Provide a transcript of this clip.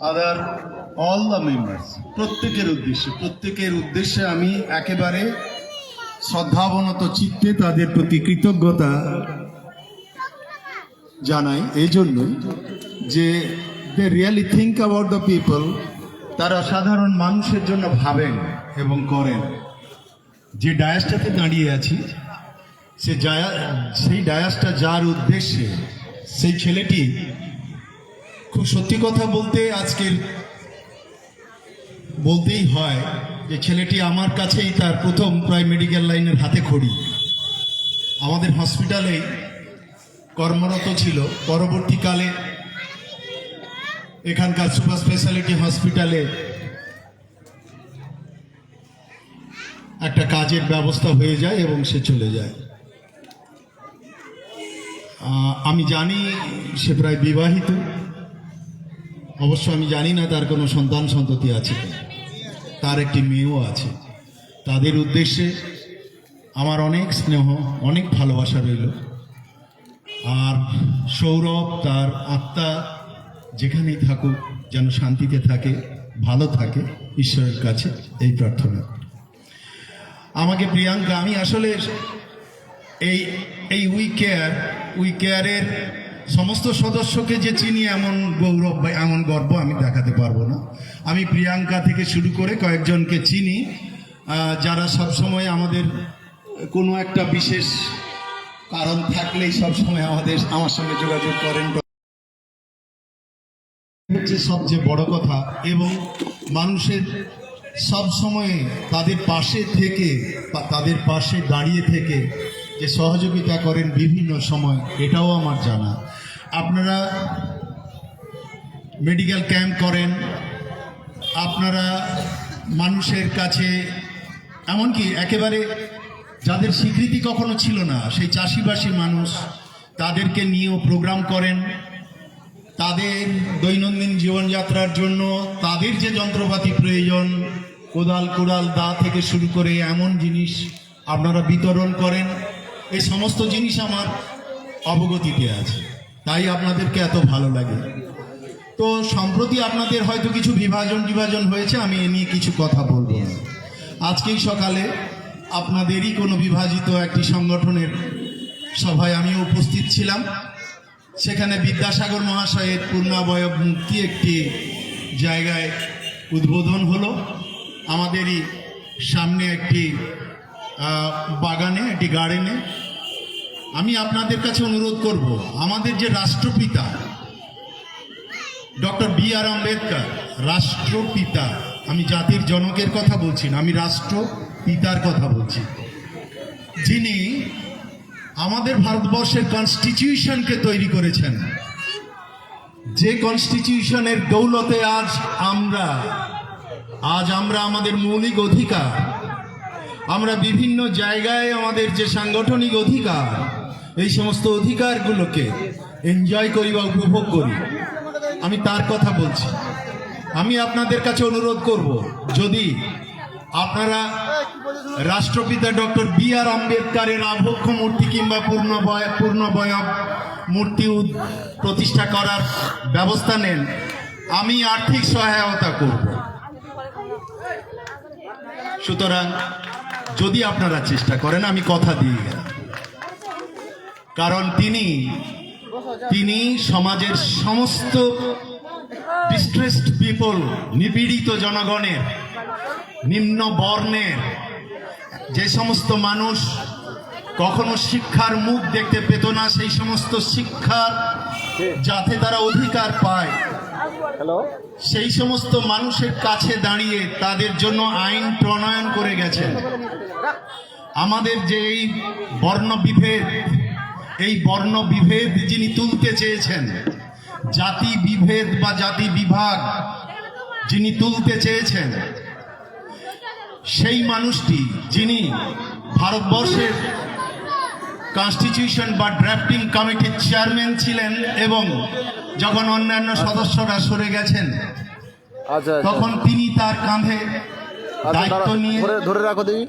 Other all the members প্রত্যেকের উদ্দেশ্যে প্রত্যেকের উদ্দেশ্যে আমি একেবারে শ্রদ্ধাবনত চিত্তে তাদের প্রতি কৃতজ্ঞতা জানাই। এই জন্যই যে they really think about the people তারা সাধারণ মানুষের জন্য ভাবেন এবং করেন। যে ডায়াসটাতে দাঁড়িয়ে আছি, সে সেই ডায়াসটা যার উদ্দেশ্যে সেই ছেলেটি খুব সত্যি কথা বলতে আজকের বলতেই হয় যে ছেলেটি আমার কাছেই তার প্রথম প্রায় মেডিকেল লাইনের হাতে খড়ি। আমাদের হসপিটালেই কর্মরত ছিল। পরবর্তীকালে এখানকার সুপার স্পেশালিটি হসপিটালে একটা কাজের ব্যবস্থা হয়ে যায় এবং সে চলে যায়। আমি জানি সে প্রায় বিবাহিত। অবশ্য আমি জানি না তার কোনো সন্তান সন্ততি আছে তার একটি মেয়েও আছে। তাদের উদ্দেশ্যে আমার অনেক স্নেহ, অনেক ভালোবাসা রইল। আর সৌরভ, তার আত্মা যেখানেই থাকুক, যেন শান্তিতে থাকে, ভালো থাকে, ঈশ্বরের কাছে এই প্রার্থনা। আমাকে প্রিয়াঙ্কা, আমি আসলে এই এই উই কেয়ার, উই কেয়ারের সমস্ত সদস্যকে যে চিনি এমন গৌরব বা এমন গর্ব আমি দেখাতে পারব না। আমি প্রিয়াঙ্কা থেকে শুরু করে কয়েকজনকে চিনি যারা সবসময় আমাদের কোনো একটা বিশেষ কারণ থাকলেই সবসময় আমাদের, আমার সঙ্গে যোগাযোগ করেন। হচ্ছে সবচেয়ে বড় কথা, এবং মানুষের সব সময়ে তাদের পাশে থেকে তাদের পাশে দাঁড়িয়ে থেকে যে সহযোগিতা করেন বিভিন্ন সময়, এটাও আমার জানা। আপনারা মেডিকেল ক্যাম্প করেন, আপনারা মানুষের কাছে, এমনকি একেবারে যাদের স্বীকৃতি কখনো ছিল না, সেই চাষিবাসী মানুষ, তাদেরকে নিয়েও প্রোগ্রাম করেন। তাদের দৈনন্দিন জীবনযাত্রার জন্য তাদের যে যন্ত্রপাতি প্রয়োজন, কোদাল কোদাল দা থেকে শুরু করে এমন জিনিস আপনারা বিতরণ করেন। এই সমস্ত জিনিস আমার অবগতিতে আছে। তাই আপনাদেরকে এত ভালো লাগে। তো সম্প্রতি আপনাদের হয়তো কিছু বিভাজন বিভাজন হয়েছে, আমি এ নিয়ে কিছু কথা বলব না। আজকেই সকালে আপনাদেরই কোনো বিভাজিত একটি সংগঠনের সভায় আমি উপস্থিত ছিলাম। সেখানে বিদ্যাসাগর মহাশয়ের পূর্ণাবয়ব মূর্তি একটি জায়গায় উদ্বোধন হলো। আমাদেরই সামনে একটি বাগানে, একটি গার্ডেনে আমি আপনাদের কাছে অনুরোধ করব, আমাদের যে রাষ্ট্রপিতা, ডক্টর বি আর আম্বেদকর, রাষ্ট্রপিতা, আমি জাতির জনকের কথা বলছি না, আমি রাষ্ট্র পিতার কথা বলছি। যিনি আমাদের ভারতবর্ষের কনস্টিটিউশনকে তৈরি করেছেন, যে কনস্টিটিউশনের দৌলতে আজ আমরা আজ আমরা আমাদের মৌলিক অধিকার আমরা বিভিন্ন জায়গায় আমাদের যে সাংগঠনিক অধিকার, এই সমস্ত অধিকারগুলোকে এনজয় করি বা উপভোগ করি। আমি তার কথা বলছি। আমি আপনাদের কাছে অনুরোধ করব, যদি আপনারা রাষ্ট্রপিতা ডক্টর বি আর আম্বেদকারের আবক্ষ মূর্তি কিংবা পূর্ণবয় পূর্ণবয়ব মূর্তি প্রতিষ্ঠা করার ব্যবস্থা নেন, আমি আর্থিক সহায়তা করব। সুতরাং যদি আপনারা চেষ্টা করেন, আমি কথা দিয়ে গেলাম। কারণ তিনি তিনি সমাজের সমস্ত ডিস্ট্রেসড পিপল নিপীড়িত জনগণের, নিম্ন বর্ণের, যে সমস্ত মানুষ কখনো শিক্ষার মুখ দেখতে পেত না, সেই সমস্ত শিক্ষার যাতে তারা অধিকার পায় হ্যালো সেই সমস্ত মানুষের কাছে দাঁড়িয়ে তাদের জন্য আইন প্রণয়ন করে গেছেন। আমাদের যে এই বর্ণ বিভেদ এই বর্ণ বিভেদ যিনি তুলতে চেয়েছেন, জাতি বিভেদ বা জাতি বিভাগ যিনি তুলতে চেয়েছেন, সেই মানুষটি যিনি ভারতবর্ষের কনস্টিটিউশন বা ড্রাফটিং কমিটির চেয়ারম্যান ছিলেন এবং যখন অন্যান্য সদস্যরা সরে গেছেন আচ্ছা আচ্ছা। তখন তিনি তার কাঁধে আচ্ছা দায়িত্ব নিয়ে ধরে ধরে রাখো দেখি